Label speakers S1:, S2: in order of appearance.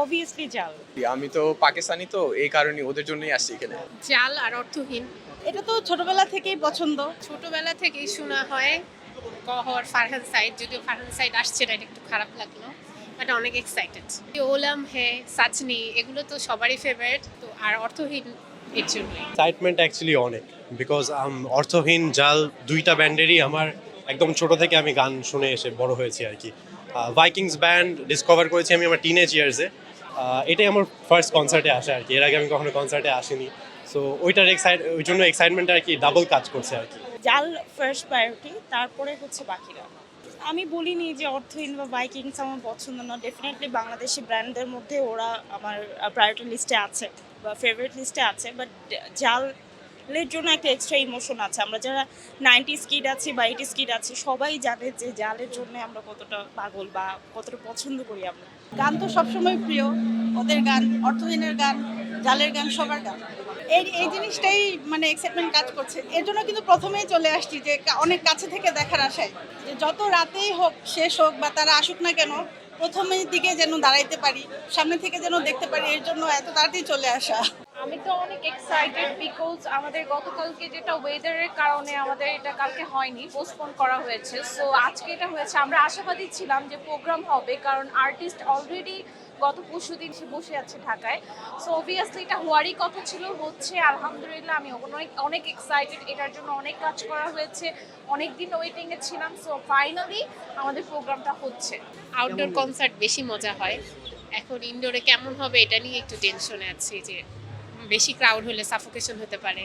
S1: Obviously জাল।
S2: আমি তো পাকিস্তানি তো এই কারণে ওদের জন্যই আসছি এখানে।
S3: জাল আর অর্থহীন।
S1: এটা তো ছোটবেলা থেকেই পছন্দ।
S3: ছোটবেলা থেকেই শোনা হয় কহর ফারহান সাইড যদিও ফারহান সাইড আসছে না এটা একটু খারাপ লাগল বাট অনেক এক্সাইটেড ওলাম হে সাচনি এগুলো তো সবারই ফেভারিট তো আর অর্থহীন এর
S4: এক্সাইটমেন্ট অ্যাকচুয়ালি অনেক বিকজ অর্থহীন জাল দুইটা ব্যান্ডেরই আমার একদম ছোট থেকে আমি গান শুনে এসে বড় হয়েছি আর কি। ভাইকিংস ব্যান্ড ডিসকভার করেছি আমি আমার টিনেজ ইয়ার্সে এটাই আমার ফার্স্ট কনসার্টে আসে আর কি। এর আগে আমি কখনো কনসার্টে আসিনি। সো ওইটার এক্সাইট ওই জন্য এক্সাইটমেন্ট আর কি ডাবল কাজ করছে আর কি।
S1: জাল ফার্স্ট প্রায়োরিটি তারপরে হচ্ছে বাকিরা। আমি বলিনি যে অর্থহীন বা বাইকিংস আমার পছন্দ না। ডেফিনেটলি বাংলাদেশি ব্র্যান্ডের মধ্যে ওরা আমার প্রায়োরিটি লিস্টে আছে বা ফেভারিট লিস্টে আছে বাট জালের জন্য একটা এক্সট্রা ইমোশন আছে। আমরা যারা নাইনটি স্কিড আছি বা এইটি স্কিড আছি, সবাই জানে যে জালের জন্য আমরা কতটা পাগল বা কতটা পছন্দ করি আমরা।
S5: গান তো সবসময় প্রিয়। ওদের গান, অর্থহীনের গান, জালের গান, সবার গান। এই এই জিনিসটাই মানে এক্সাইটমেন্ট কাজ করছে। এর জন্য কিন্তু প্রথমেই চলে আসছি যে অনেক কাছে থেকে দেখার আশায় যে যত রাতেই হোক, শেষ হোক বা তারা আসুক না কেন, প্রথমের দিকে যেন দাঁড়াইতে পারি, সামনে থেকে যেন দেখতে পারি, এর জন্য এত তাড়াতাড়ি চলে আসা।
S6: আমি তো অনেক এক্সাইটেড বিকজ আমাদের গতকালকে যেটা ওয়েদারের কারণে আমাদের এটা কালকে হয়নি পোস্টপোন করা হয়েছে। সো আজকে এটা হয়েছে। আমরা আশাবাদী ছিলাম যে প্রোগ্রাম হবে কারণ আর্টিস্ট অলরেডি গত পরশু দিন সে বসে আছে ঢাকায়। সো অবভিয়াসলি এটা হওয়ারই কথা ছিল, হচ্ছে, আলহামদুলিল্লাহ আমি অনেক অনেক এক্সাইটেড এটার জন্য অনেক কাজ করা হয়েছে। অনেক দিন ওয়েটিংয়ে ছিলাম। সো ফাইনালি আমাদের প্রোগ্রামটা হচ্ছে।
S3: আউটডোর কনসার্ট বেশি মজা হয়। এখন ইনডোরে কেমন হবে এটা নিয়ে একটু টেনশনে আছি যে বেশি ক্রাউড হলে সাফোকেশন হতে পারে।